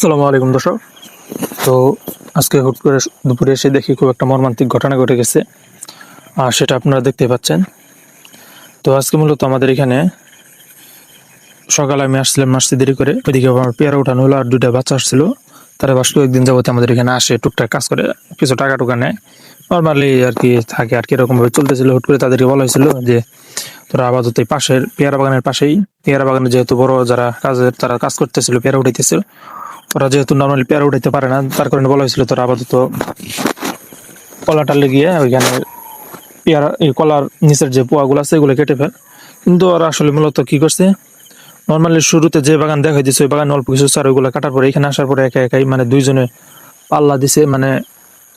আসসালামু আলাইকুম দর্শক। তো আজকে হুট করে দুপুরে এসে দেখি খুব একটা মর্মান্তিক ঘটনা ঘটে গেছে। আর সেটা আপনারা দেখতে পাচ্ছেন। তো আজকে মূলত আমাদের এখানে সকালে আমি আসছিলাম আসতে দেরি করে। ওইদিকে আমার পেয়ারা উঠানো হলো আর দুইটা বাচ্চা আসছিল। তারা বাস কয়েকদিন যাবতে আমাদের এখানে আসে, টুকটাক কাজ করে, কিছু টাকা টুকা নেয়। নর্মালি আর কি থাকে আর কি এরকম ভাবে চলতেছিল। হুট করে তাদেরকে বলা হয়েছিল যে, তোরা আপাতত পাশের পেয়ারা বাগানের পাশেই, পেয়ারা বাগানে যেহেতু বড় যারা কাজের, তারা কাজ করতেছিল, পেয়ারা উঠাইতেছিল ওরা যেহেতু নর্মালি পেয়ারা উঠাইতে পারে না, তার কারণে বলা হয়েছিল তোরা আপাতত কলাটা লেগিয়ে ওইখানে পেয়ারা, এই কলার নিচের যে পোয়াগুলো আছে, এগুলো কেটে ফেল। কিন্তু ওরা আসলে মূলত কি করছে নর্মালি শুরুতে যে বাগান দেখা দিচ্ছে ওই বাগানে অল্প কিছু চার ওইগুলো কাটার পরে, এখানে আসার পরে একা একাই মানে দুইজনে পাল্লা দিছে মানে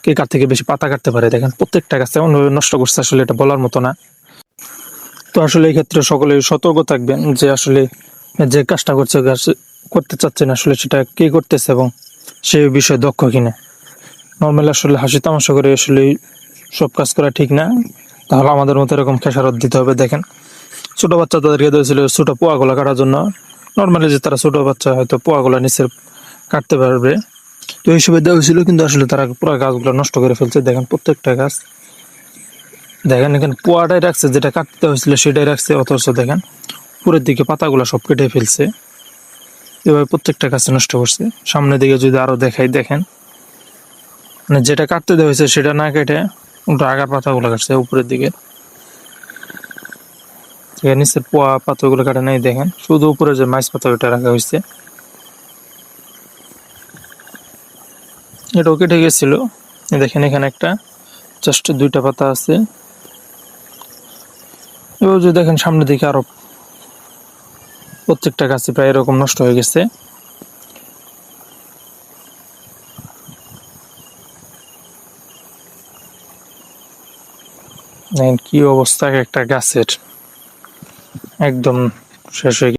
কে কার থেকে বেশি পাতা কাটতে পারে, দেখেন প্রত্যেকটা গাছ এমনভাবে নষ্ট করছে, আসলে এটা বলার মতো না। তো আসলে এই ক্ষেত্রে সকলে সতর্ক থাকবেন যে আসলে যে কাজটা করছে, গাছ করতে চাচ্ছেন আসলে সেটা কে করতেছে এবং সে বিষয়ে দক্ষ কিনা? নর্মালি আসলে হাসি তামাশা করে আসলে সব কাজ করা ঠিক না। তাহলে আমাদের মতো এরকম খেসারত দিতে হবে, দেখেন। ছোটো বাচ্চা তাদেরকে দিয়েছিল ছোট পোয়াগুলা কাটার জন্য। নর্মালি যে তারা ছোটো বাচ্চা হয়তো পোয়াগুলা নিচে কাটতে পারবে। তো এইসবে দেওয়া হয়েছিল কিন্তু আসলে তারা পুরো গাছগুলো নষ্ট করে ফেলছে। দেখেন প্রত্যেকটা গাছ। দেখেন এখানে পোয়াটাই রাখছে, যেটা কাটতে হয়েছিল সেটাই রাখছে, অথচ দেখেন উপরের দিকে পাতাগুলো সব কেটে ফেলছে। এভাবে প্রত্যেকটা গাছ নষ্ট করছে। সামনের দিকে যদি আরও দেখাই, দেখেন। মানে যেটা কাটতে দেওয়া হয়েছে সেটা না কেটে উল্টো আগার পাতাগুলো কাটছে, উপরের দিকে। নিচের পোয়া পাতাগুলো কাটে নাই, দেখেন। শুধু উপরে যে মাছ পাতা ওটা রাখা হয়েছে। এটাও কেটে গেছিল। দেখেন এখানে একটা, জাস্ট দুইটা পাতা আছে। এবার যদি দেখেন সামনের দিকে আরও প্রত্যেকটা গাছে প্রায় এরকম নষ্ট হয়ে গেছে। কি অবস্থা একটা গাছের। একদম শেষ হয়ে